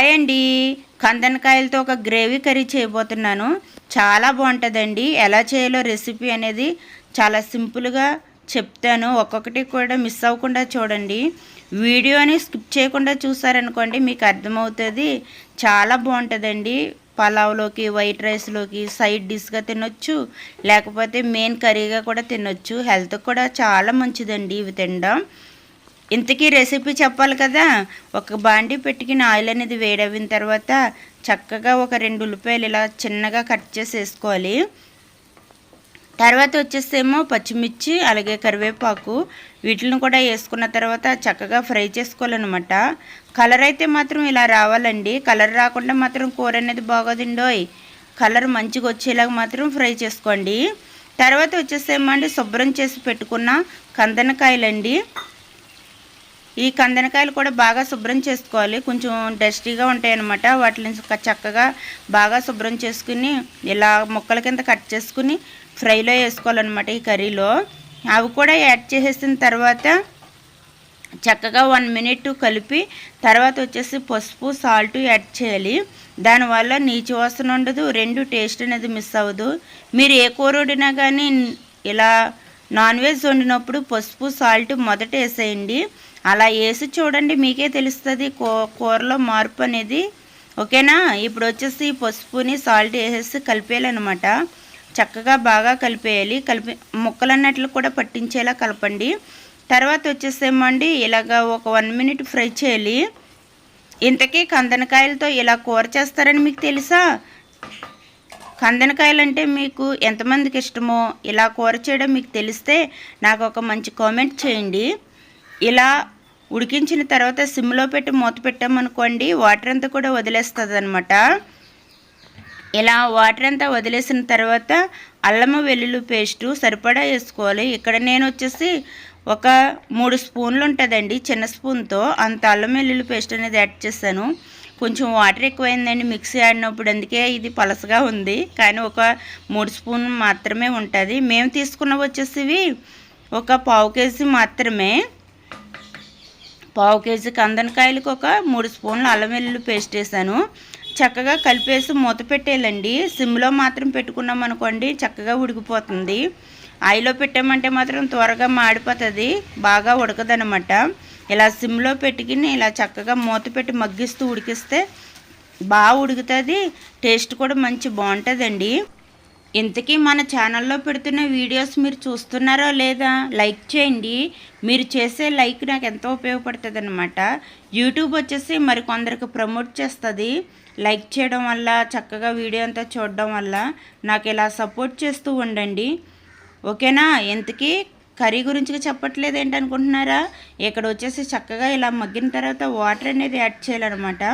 Hi అండి కందనకాయలతో ఒక gravy curry చేయబోతున్నాను. చాలా బాగుంటుందండి. ఎలా చేయాలో రెసిపీ అనేది చాలా సింపుల్గా చెప్తాను. ఒక్కొక్కటి కూడా మిస్ అవ్వకుండా చూడండి. వీడియోని స్కిప్ చేయకుండా చూసారనుకోండి మీకు అర్థమవుతుంది. చాలా బాగుంటుందండి. పలావ్లోకి వైట్ రైస్లోకి సైడ్ డిష్గా తినొచ్చు. లేకపోతే మెయిన్ కర్రీగా కూడా తినొచ్చు. హెల్త్కి కూడా చాలా మంచిదండి ఇవి తినడం. ఇంతకీ రెసిపీ చెప్పాలి కదా. ఒక బాండి పెట్టుకుని ఆయిల్ అనేది వేడవిన తర్వాత చక్కగా ఒక రెండు ఉల్లిపాయలు ఇలా చిన్నగా కట్ చేసి వేసుకోవాలి. తర్వాత వచ్చేసేమో పచ్చిమిర్చి అలాగే కరివేపాకు వీటిని కూడా వేసుకున్న తర్వాత చక్కగా ఫ్రై చేసుకోవాలన్నమాట. కలర్ అయితే మాత్రం ఇలా రావాలండి. కలర్ రాకుండా మాత్రం కూర అనేది బాగోదండోయ్. కలర్ మంచిగా వచ్చేలాగా మాత్రం ఫ్రై చేసుకోండి. తర్వాత వచ్చేసేమో అండి శుభ్రం చేసి పెట్టుకున్న కందనకాయలండి. ఈ కందనకాయలు కూడా బాగా శుభ్రం చేసుకోవాలి. కొంచెం డస్టీగా ఉంటాయన్నమాట. వాటిని చక్కగా బాగా శుభ్రం చేసుకుని ఇలా ముక్కల కింద కట్ చేసుకుని ఫ్రైలో వేసుకోవాలన్నమాట ఈ కర్రీలో. అవి కూడా యాడ్ చేసేసిన తర్వాత చక్కగా వన్ మినిట్ కలిపి తర్వాత వచ్చేసి పసుపు సాల్ట్ యాడ్ చేయాలి. దానివల్ల నీచు వాసన ఉండదు రెండు టేస్ట్ అనేది మిస్ అవ్వదు. మీరు ఏ కూర వండినా కానీ ఇలా నాన్ వెజ్ వండినప్పుడు పసుపు సాల్ట్ మొదట వేసేయండి. అలా వేసి చూడండి మీకే తెలుస్తుంది కూరలో మార్పు అనేది. ఓకేనా? ఇప్పుడు వచ్చేసి పసుపుని సాల్ట్ వేసేసి కలిపేయాలన్నమాట. చక్కగా బాగా కలిపేయాలి. కలిపి ముక్కలన్నట్లు కూడా పట్టించేలా కలపండి. తర్వాత వచ్చేసేమండి ఇలాగ ఒక వన్ మినిట్ ఫ్రై చేయాలి. ఇంతకీ కందనకాయలతో ఇలా కూర చేస్తారని మీకు తెలుసా? కందనకాయలు అంటే మీకు ఎంతమందికి ఇష్టమో ఇలా కూర చేయడం మీకు తెలిస్తే నాకు ఒక మంచి కామెంట్ చేయండి. ఇలా ఉడికించిన తర్వాత సిమ్లో పెట్టి మూత పెట్టామనుకోండి వాటర్ అంతా కూడా వదిలేస్తుంది అనమాట ఇలా వాటర్ అంతా వదిలేసిన తర్వాత అల్లము వెల్లుల్లి పేస్టు సరిపడా వేసుకోవాలి. ఇక్కడ నేను వచ్చేసి ఒక మూడు స్పూన్లు ఉంటుందండి చిన్న స్పూన్తో. అంత అల్లం వెల్లుల్లి పేస్ట్ అనేది యాడ్ చేశాను. కొంచెం వాటర్ ఎక్కువైందండి మిక్సీ ఆడినప్పుడు అందుకే ఇది పలసగా ఉంది. కానీ ఒక మూడు స్పూన్ మాత్రమే ఉంటుంది. మేము తీసుకున్న వచ్చేసి ఒక పావు కేజీ మాత్రమే. పావు కేజీ కందనకాయలకు ఒక మూడు స్పూన్లు అల్లం వెల్లుల్లి పేస్ట్ వేసాను. చక్కగా కలిపేసి మూత పెట్టేయాలండి. సిమ్లో మాత్రం పెట్టుకున్నాం అనుకోండి చక్కగా ఉడికిపోతుంది. ఆయిలో పెట్టామంటే మాత్రం త్వరగా మాడిపోతుంది బాగా ఉడకదనమాట ఇలా సిమ్లో పెట్టుకుని ఇలా చక్కగా మూత పెట్టి మగ్గిస్తూ ఉడికిస్తే బాగా ఉడుకుతుంది టేస్ట్ కూడా మంచి బాగుంటుందండి. ఇంతకీ మన ఛానల్లో పెడుతున్న వీడియోస్ మీరు చూస్తున్నారో లేదా లైక్ చేయండి. మీరు చేసే లైక్ నాకు ఎంతో ఉపయోగపడుతుంది అనమాట యూట్యూబ్ వచ్చేసి మరి కొందరికి ప్రమోట్ చేస్తుంది. లైక్ చేయడం వల్ల చక్కగా వీడియో అంతా చూడడం వల్ల నాకు ఇలా సపోర్ట్ చేస్తూ ఉండండి. ఓకేనా? ఇంతకీ కర్రీ గురించి చెప్పట్లేదు ఏంటి అనుకుంటున్నారా ఇక్కడ వచ్చేసి చక్కగా ఇలా మగ్గిన తర్వాత వాటర్ అనేది యాడ్ చేయాలన్నమాట.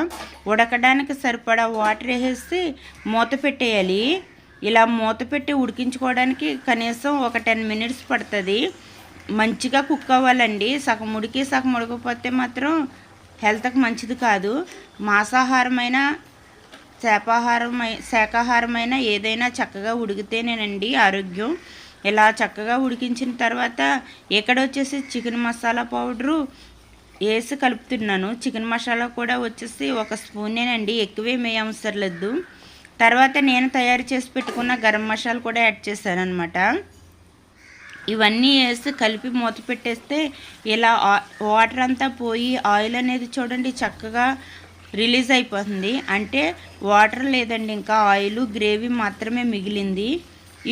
ఉడకడానికి సరిపడా వాటర్ వేసేసి మూత పెట్టేయాలి. ఇలా మూత పెట్టి ఉడికించుకోవడానికి కనీసం ఒక టెన్ మినిట్స్ పడుతుంది. మంచిగా కుక్ అవ్వాలండి. సగం ఉడికి సగం ఉడకపోతే మాత్రం హెల్త్కి మంచిది కాదు. మాంసాహారమైన శాపాహారమై శాకాహారమైన ఏదైనా చక్కగా ఉడికితేనేనండి ఆరోగ్యం. ఇలా చక్కగా ఉడికించిన తర్వాత ఇక్కడ వచ్చేసి చికెన్ మసాలా పౌడరు వేసి కలుపుతున్నాను. చికెన్ మసాలా కూడా వచ్చేసి ఒక స్పూనేనండి. ఎక్కువేమీ అవసరం లేదు. తర్వాత నేను తయారు చేసి పెట్టుకున్న గరం మసాలా కూడా యాడ్ చేశాను అనమాట ఇవన్నీ వేసి కలిపి మూత పెట్టేస్తే ఇలా వాటర్ అంతా పోయి ఆయిల్ అనేది చూడండి చక్కగా రిలీజ్ అయిపోతుంది. అంటే వాటర్ లేదండి ఇంకా ఆయిల్ గ్రేవీ మాత్రమే మిగిలింది.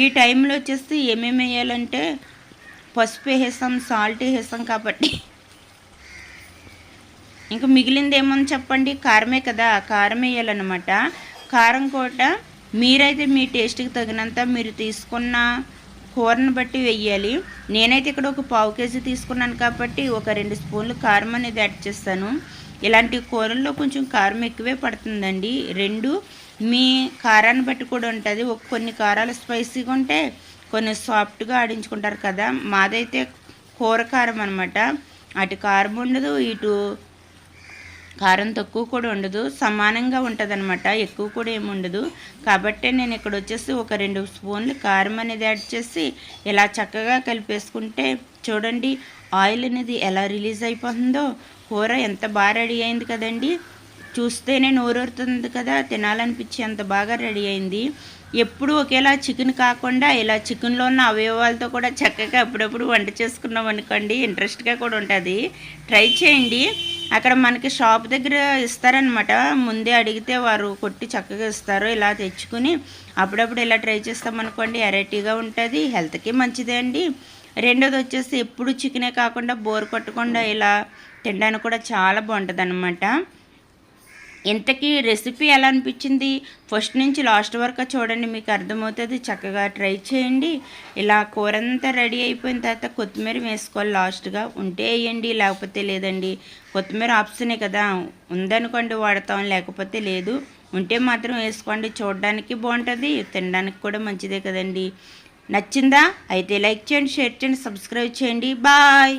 ఈ టైంలో వచ్చేసి ఏమేమి వేయాలంటే పసుపు వేసాం సాల్ట్ వేసాం కాబట్టి. ఇంకా మిగిలింది ఏమని చెప్పండి? కారమే కదా కారం వేయాలన్నమాట. కారం కూడా మీరైతే మీ టేస్ట్కి తగినంత మీరు తీసుకున్న కూరను బట్టి వెయ్యాలి. నేనైతే ఇక్కడ ఒక పావు కేజీ తీసుకున్నాను కాబట్టి ఒక రెండు స్పూన్లు కారం అనేది యాడ్ చేస్తాను. ఇలాంటి కూరల్లో కొంచెం కారం ఎక్కువే పడుతుందండి. రెండు మీ కారాన్ని బట్టి కూడా ఉంటుంది. కొన్ని కారాలు స్పైసీగా ఉంటే కొన్ని సాఫ్ట్గా ఆడించుకుంటారు కదా. మాదైతే కూర కారం అనమాట అటు కారం ఉండదు ఇటు కారం తక్కువ కూడా ఉండదు సమానంగా ఉంటుంది అనమాట ఎక్కువ కూడా ఏమి ఉండదు. కాబట్టి నేను ఇక్కడ వచ్చేసి ఒక రెండు స్పూన్లు కారం అనేది యాడ్ చేసి ఇలా చక్కగా కలిపేసుకుంటే చూడండి ఆయిల్ అనేది ఎలా రిలీజ్ అయిపోతుందో. కూర ఎంత బాగా రెడీ అయింది కదండి. చూస్తేనే నోరూరుతుంది కదా తినాలనిపించి అంత బాగా రెడీ అయింది. ఎప్పుడు ఒకేలా చికెన్ కాకుండా ఇలా చికెన్లో ఉన్న అవయవాలతో కూడా చక్కగా అప్పుడప్పుడు వంట చేసుకున్నాం అనుకోండి ఇంట్రెస్ట్గా కూడా ఉంటుంది. ట్రై చేయండి. అక్కడ మనకి షాప్ దగ్గర ఇస్తారనమాట ముందే అడిగితే వారు కొట్టి చక్కగా ఇస్తారు ఇలా తెచ్చుకుని అప్పుడప్పుడు ఇలా ట్రై చేస్తామనుకోండి వెరైటీగా ఉంటుంది హెల్త్కి మంచిదే అండి. రెండోది వచ్చేసి ఎప్పుడు చికెనే కాకుండా బోర్ కొట్టకుండా ఇలా తినడానికి కూడా చాలా బాగుంటుంది అనమాట ఇంతకీ రెసిపీ ఎలా అనిపించింది? ఫస్ట్ నుంచి లాస్ట్ వరకు చూడండి మీకు అర్థమవుతుంది. చక్కగా ట్రై చేయండి. ఇలా కూర అంతా రెడీ అయిపోయిన తర్వాత కొత్తిమీర వేసుకోవాలి లాస్ట్గా ఉంటే వేయండి లేకపోతే లేదండి. కొత్తిమీర ఆప్షనే కదా. ఉందనుకోండి వాడతాం లేకపోతే లేదు. ఉంటే మాత్రం వేసుకోండి. చూడడానికి బాగుంటుంది తినడానికి కూడా మంచిదే కదండి. నచ్చిందా? అయితే లైక్ చేయండి షేర్ చేయండి సబ్స్క్రైబ్ చేయండి. బాయ్